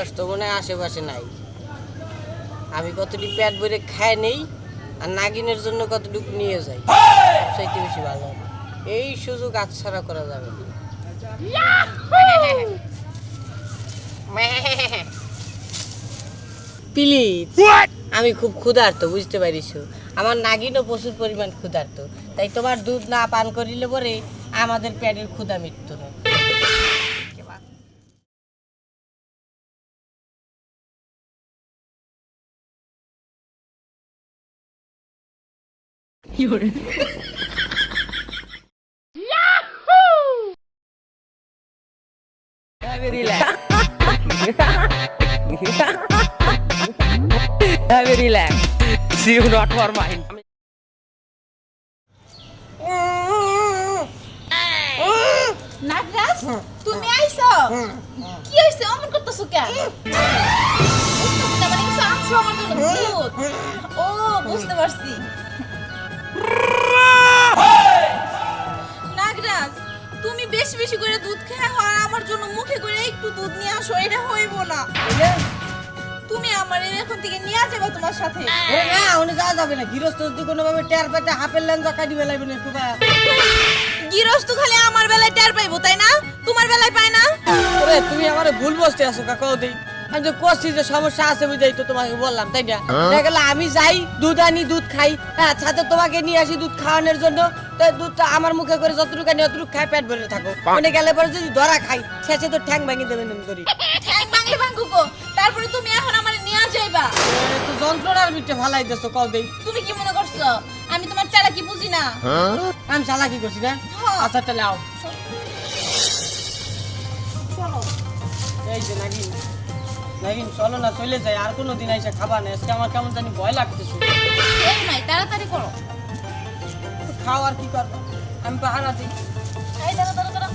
বয়স তো মনে আশেপাশে নাই। আমি কতটুকু পেট ভরে খায় নেই আর নাগিনের জন্য কতটুকু নিয়ে যাই। সবচাইতে বেশি ভালো এই সুযোগ আচ্ছাড়া করা যাবে প্লিজ আমি খুব ক্ষুধার্ত বুঝতে পারিস আমার নাগিনও প্রচুর পরিমাণ ক্ষুধার্ত। তাই তোমার দুধ না পান করিলে পরে আমাদের পেটের ক্ষুধা মৃত্যু relax. See you not তুমি কি মানে ও বুঝতে পারছি তুমি বেশি বেশি করে দুধ খেয়ে আর আমার জন্য মুখে করে একটু দুধ নিয়ে আসো এটা হইব না। তুমি আমার এখন থেকে নিয়ে যাবে তোমার সাথে। না উনি যাওয়া যাবে না গৃহস্থ যদি কোনোভাবে টের পেতে হাফের বেলাইবে না একটু গিরস্ত খালি আমার বেলায় টের পাইবো তাই না? তোমার বেলায় পায় না? ওরে তুমি আমার ভুল বসতে আসো কাকা দেই আমি তো করছি যে সমস্যা আছে বুঝাই তো তোমাকে বললাম তাই না? দেখা গেল আমি যাই দুধ আনি দুধ খাই। হ্যাঁ সাথে তোমাকে নিয়ে আসি দুধ খাওয়ানোর জন্য। দুধটা আমার মুখে করে যতটুকু আনি অতটুকু খাই পেট ভরে থাকো মানে গেলে পরে যদি ধরা খাই শেষে তো ঠ্যাং ভাঙি দেবেন এমনি করি। ঠ্যাং ভাঙুকো তারপরে তুমি এখন আমার নিয়ে যাইবা। তো যন্ত্রণার মিটে ভালাই দেছো কল দেই। তুমি কি মনে করছ? আমি তোমার চালা কি বুঝি না? আমি চালাকি করছি না? হ্যাঁ। আচ্ছা তাহলে আও। এই যে নাগিন নাগিন চলো না চলে যাই। আর কোনো দিন এসে খাবা না। আজকে আমার কেমন জানি ভয় লাগতেছে। এই নাই তাড়াতাড়ি করো। খাও আর কি করব? আমি পাহারা দিই। এই দাঁড়া দাঁড়া দাঁড়া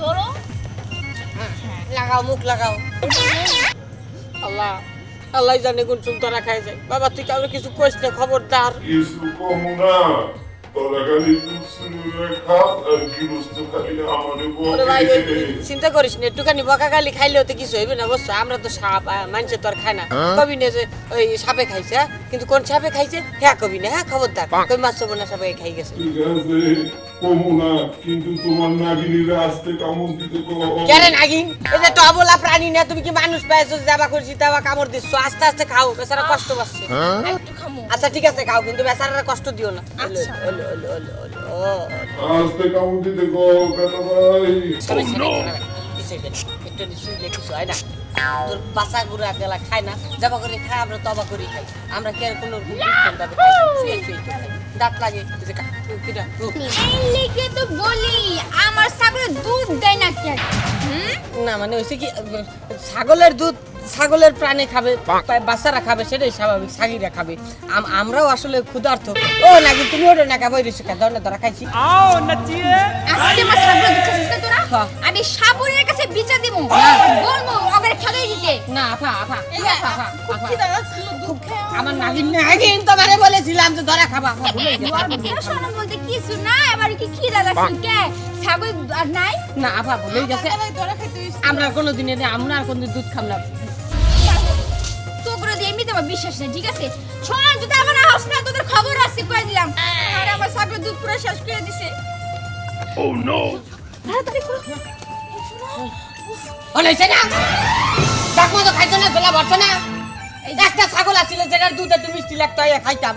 ধরো। লাগাও মুখ লাগাও। আল্লাহ আল্লাহ জানে কোন চুল তোরা খাই যায়। বাবা তুই কাউকে কিছু কইস না খবরদার। কিছু কম না তোরা চিন্তা করিস না একটুখানি বকা গালি খাইলেও তো কিছু হইবে না অবশ্য আমরা তো সাপ মানুষে তো আর খায় না। কবি না যে ওই সাপে খাইছে হ্যাঁ? কিন্তু কোন সাপে খাইছে? হ্যাঁ কবি না হ্যাঁ খবরদার। কই মাছ না সাপে খাই গেছে। ঠিক আছে কমু না কিন্তু তোমার নাগিনীরা আসতে কামড় দিতে কেন নাগিন? এই তো অবলা প্রাণী না তুমি কি মানুষ পাইছো যাবা করছি তাবা কামড় দিচ্ছ? আস্তে আস্তে খাও বেচারা কষ্ট পাচ্ছে। আচ্ছা ঠিক আছে খাও কিন্তু বেচারার কষ্ট দিও না। আসতে কামড় দিতে কো কাকা ভাই একটু শুইলে কিছু হয় না তোর গেলা খায় না যাবা করে খায় আমরা তবা করি খাই আমরা কোনো দাঁত লাগে আমার ছাগলে দুধ দেয় না কে না মানে হয়েছে কি ছাগলের দুধ ছাগলের প্রাণী খাবে বাচ্চারা খাবে সেটাই স্বাভাবিক ছাগিরা খাবে। আমরাও আসলে ক্ষুধার্থ ও নাকি তুমি ওটা নাকা বই রেছো ধর না তোরা খাইছি। আজকে আমার ছাগলের দুধ আমি সাবরের কাছে বিচার দেবো। হ্যাঁ। না আফা আফা। আফা, আমার নাগিন নাগিন তোমারে বলেছিলাম যে ধরা খাবা ভুলে গেছি। বলতে কিছু না এবার কি কি দাদা কে? ছাগল আর নাই? না আফা গেছে। হইছে। আমরা কোনো দিনে আমরা আর কোনদিন দুধ খাম না। তো দিয়ে এমনিতে আমার বিশ্বাস নেই ঠিক আছে? শোন যদি আমার হাউস না তোদের খবর আছে কয়ে দিলাম। আর আমার দুধ পুরো শেষ করে দিছে। ও নো তাড়াতাড়ি করো। হলেছে না? ডাক মতো খাইছো না? একটা ছাগল আছিল যেটার দুধ একটু মিষ্টি লাগতো খাইতাম।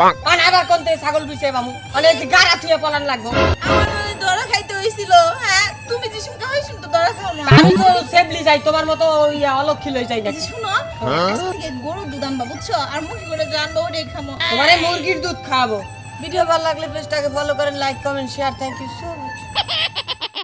আবার কোন থেকে ছাগল বিষে বামু। অনেক গাড়া থুয়ে পলান লাগবো। আমার বেলায় খাইতে হইছিল হ্যাঁ? তুমি যে শুনকা হইছিল তো ধরা খাও না। আমি তো সেবলি যাই তোমার মতো ইয়া অলক্ষী লই যাই না শুনো আজকে গরুর দুধ আনবা বুঝছ? আর মুখে করে যে আনবা ওটাই খামো। তোমারে মুরগির দুধ খাওয়াবো। ভিডিও ভালো লাগলে পেজটাকে ফলো করেন like comment share thank you so much